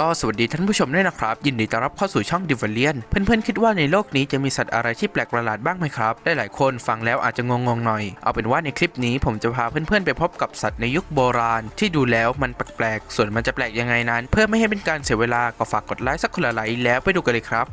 ก็สวัสดีท่านผู้ชมด้วยนะครับ ยินดีต้อนรับเข้าสู่ช่องดิวเลียนเพื่อนๆ คิดว่าในโลกนี้จะมีสัตว์อะไรที่แปลกประหลาดบ้างไหมครับหลายๆคนฟังแล้วอาจจะงงๆหน่อย เอาเป็นว่าในคลิปนี้ผมจะพาเพื่อนๆ ไปพบกับสัตว์ในยุคโบราณ ที่ดูแล้วมันแปลกๆส่วนมันจะแปลกยังไงนั้น เพื่อไม่ให้เป็นการเสียเวลาก็ฝากกดไลค์สักคนละไลค์แล้วไปดูกันเลยครับ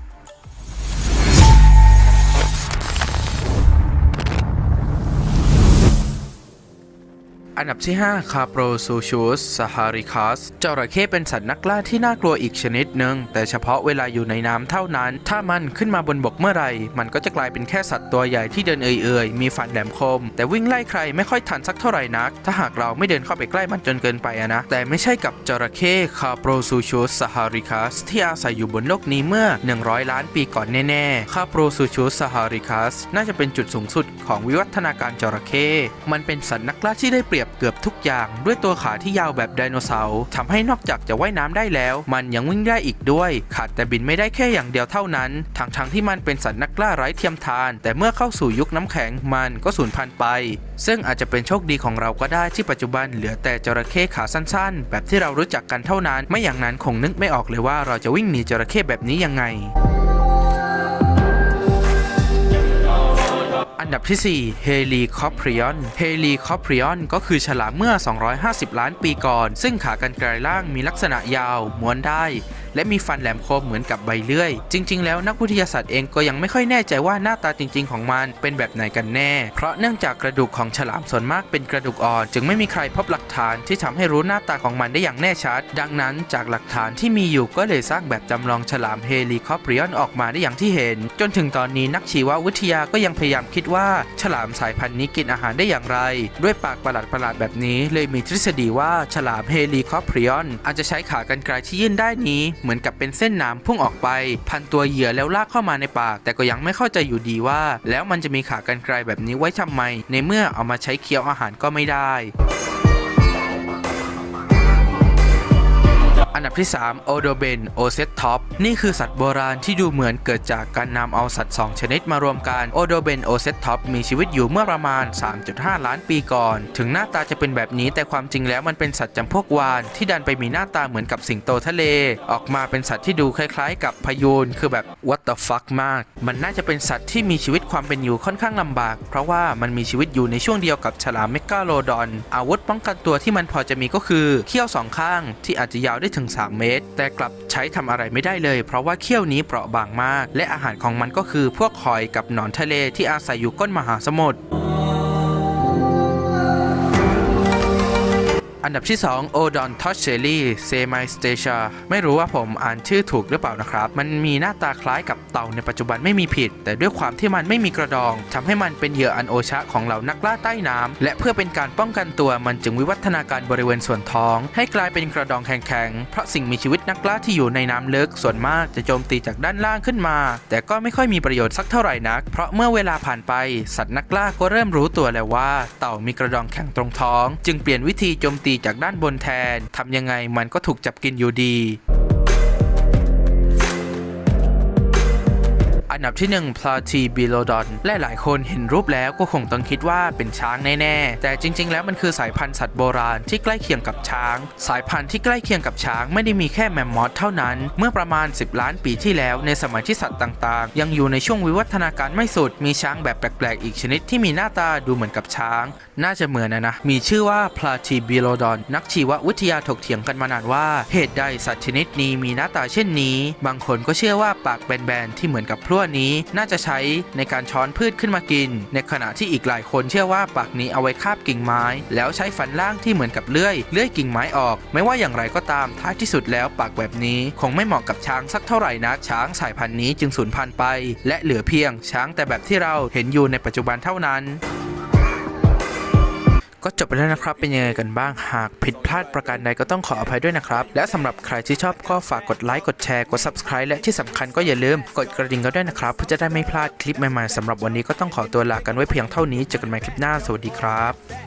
อันดับที่ 5 คาโปรซูชูสซาฮาริคัสจระเข้เป็นสัตว์นักล่าที่น่ากลัวอีกชนิดหนึ่ง แต่เฉพาะเวลาอยู่ในน้ำเท่านั้น ถ้ามันขึ้นมาบนบกเมื่อไหร่มันก็จะกลายเป็นแค่สัตว์ตัวใหญ่ที่เดินเอื่อยๆ มีฟันแหลมคม แต่วิ่งไล่ใครไม่ค่อยทันสักเท่าไหร่นัก ถ้าหากเราไม่เดินเข้าไปใกล้มันจนเกินไปนะ แต่ไม่ใช่กับจระเข้คาโปรซูชูสซาฮาริคัสที่อาศัยอยู่บนโลกนี้เมื่อ 100 ล้านปีก่อนแน่ๆ คาโปรซูชูสซาฮาริคัสน่าจะเป็นจุดสูงสุดของวิวัฒนาการจระเข้มันเป็นสัตว์นักล่าที่ได้เปรียบเกือบทุกอย่างด้วยตัวขาที่ยาวแบบไดโนเสาร์ทำให้นอกจากจะว่ายน้ำได้แล้ว มันยังวิ่งได้อีกด้วย ขาดแต่บินไม่ได้แค่อย่างเดียวเท่านั้นทั้งทั้งที่มันเป็นสัตว์นักล่าไร้เทียมทาน แต่เมื่อเข้าสู่ยุคน้ำแข็งมันก็สูญพันธุ์ไป ซึ่งอาจจะเป็นโชคดีของเราก็ได้ที่ปัจจุบันเหลือแต่จระเข้ขาสั้นๆ แบบที่เรารู้จักกันเท่านั้น ไม่อย่างนั้นคงนึกไม่ออกเลยว่าเราจะวิ่งหนีจระเข้แบบนี้ยังไง นดับที่ 4 เฮลีคอปริออน เฮลีคอปริออนก็คือฉลามเมื่อ 250 ล้านปีก่อน ซึ่งขากรรไกรล่างมีลักษณะยาว ม้วนได้ และมีฟันแหลมคมเหมือนกับใบเลื่อย จริง ๆ แล้วนักวิทยาศาสตร์เองก็ยังไม่ค่อยแน่ใจว่าหน้าตาจริง ๆ ของมันเป็นแบบไหนกันแน่ เพราะเนื่องจากกระดูกของฉลามส่วนมากเป็นกระดูกอ่อน จึงไม่มีใครพบหลักฐานที่ทำให้รู้หน้าตาของมันได้อย่างแน่ชัด ดังนั้นจากหลักฐานที่มีอยู่ก็เลยสร้างแบบจำลองฉลามเฮลีคอปริออนออกมาได้อย่างที่เห็น จนถึงตอนนี้นักชีววิทยาก็ยังพยายามคิดว่าฉลามสายพันธุ์นี้กินอาหารได้อย่างไร ด้วยปากประหลาดประหลัดแบบนี้เลยมีทฤษฎีว่าฉลามเฮลีคอปเรียนอาจจะใช้ขากรรไกรที่ยื่นได้นี้เหมือนกับเป็นเส้นน้ำพุ่งออกไป พันตัวเหยื่อแล้วลากเข้ามาในปาก แต่ก็ยังไม่เข้าใจอยู่ดีว่า แล้วมันจะมีขากรรไกรแบบนี้ไว้ทำไม ในเมื่อเอามาใช้เคี้ยวอาหารก็ไม่ได้ อันดับที่ 3 โอโดเบนโอเซตท็อปนี่คือสัตว์โบราณที่ดูเหมือนเกิดจากการนำเอาสัตว์ 2 ชนิดมารวมกันโอโดเบนโอเซตท็อปมีชีวิตอยู่เมื่อประมาณ 3.5 ล้านปีก่อน ถึงหน้าตาจะเป็นแบบนี้แต่ความจริงแล้วมันเป็นสัตว์จำพวกวาน ที่ดันไปมีหน้าตาเหมือนกับสิงโตทะเล ออกมาเป็นสัตว์ที่ดูคล้ายๆ กับพยูนคือแบบ what the fuck มาก มันน่าจะเป็นสัตว์ที่มีชีวิตความเป็นอยู่ค่อนข้างลำบาก เพราะว่ามันมีชีวิตอยู่ในช่วงเดียวกับฉลามเมกาโลดอนอาวุธป้องกันตัวที่มันพอจะมีก็คือเขี้ยวสองข้างที่อาจจะยาวได้ถึง3 เมตร แต่กลับใช้ทำอะไรไม่ได้เลย เพราะว่าเขี้ยวนี้เปราะบางมาก และอาหารของมันก็คือพวกหอยกับหนอนทะเลที่อาศัยอยู่ก้นมหาสมุทร อันดับที่ 2 โอดอนทอชเชลีเซม i สเตชาไม่รู้ว่าผมอ่านชื่อถูกหรือเปล่านะครับ มันมีหน้าตาคล้ายกับเต่าในปัจจุบันไม่มีผิด แต่ด้วยความที่มันไม่มีกระดองทำให้มันเป็นเหยื่ออันโอชะของเหล่านักล่าใต้น้ำและเพื่อเป็นการป้องกันตัวมันจึงวิวัฒนาการบริเวณส่วนท้อง ให้กลายเป็นกระดองแข็งๆเพราะสิ่งมีชีวิตนักล่าที่อยู่ในน้ำลึกส่วนมากจะโจมตีจากด้านล่างขึ้นมา แต่ก็ไม่ค่อยมีประโยชน์สักเท่าไหร่นัก เพราะเมื่อเวลาผ่านไป สัตว์นักล่าก็เริ่มรู้ตัวแล้วว่า เต่ามีกระดองแข็งตรงท้อง จึงเปลี่ยนวิธีโจมตีจากด้านบนแทนทำยังไงมันก็ถูกจับกินอยู่ดี อันดับที่ 1 p l a t y b i l o d o n และหลายคนเห็นรูปแล้วก็คงต้องคิดว่าเป็นช้างแน่ๆ แต่จริง ๆ แล้วมันคือสายพันธุ์สัตว์โบราณที่ใกล้เคียงกับช้าง สายพันธุ์ที่ใกล้เคียงกับช้างไม่ได้มีแค่แมมมอธเท่านั้น เมื่อประมาณ 10 ล้านปีที่แล้ว ในสมัยที่สัตว์ต่างๆ ยังอยู่ในช่วงวิวัฒนาการไม่สุด มีช้างแบบแปลกๆ อีกชนิดที่มีหน้าตาดูเหมือนกับช้าง น่าจะเหมือนนะนะ มีชื่อว่า p l a t y b i l o d o n นักชีววิทยาถกเถียงกันมานานว่า เหตุใดสัตว์ชนิดนี้มีหน้าตาเช่นนี้ บางคนก็เชื่อว่าปากแบนๆที่เหมือนกับพลั่วนน่าจะใช้ในการช้อนพืชขึ้นมากิน ในขณะที่อีกหลายคนเชื่อว่าปากนี้เอาไว้คาบกิ่งไม้ แล้วใช้ฟันล่างที่เหมือนกับเลื่อยเลื่อยกิ่งไม้ออก ไม่ว่าอย่างไรก็ตามท้ายที่สุดแล้วปากแบบนี้ คงไม่เหมาะกับช้างสักเท่าไหร่นักช้างสายพันธุ์นี้จึงสูญพันธุ์ไป และเหลือเพียงช้างแต่แบบที่เราเห็นอยู่ในปัจจุบันเท่านั้น ก็จบไปแล้วนะครับ เป็นยังไงกันบ้าง หากผิดพลาดประการใดก็ต้องขออภัยด้วยนะครับ และสำหรับใครที่ชอบก็ฝากกดไลค์ กดแชร์ กด subscribe และที่สำคัญก็อย่าลืมกดกระดิ่งกันด้วยนะครับ เพื่อจะได้ไม่พลาดคลิปใหม่ๆสำหรับวันนี้ก็ต้องขอตัวลากันไว้เพียงเท่านี้ เจอกันใหม่คลิปหน้า สวัสดีครับ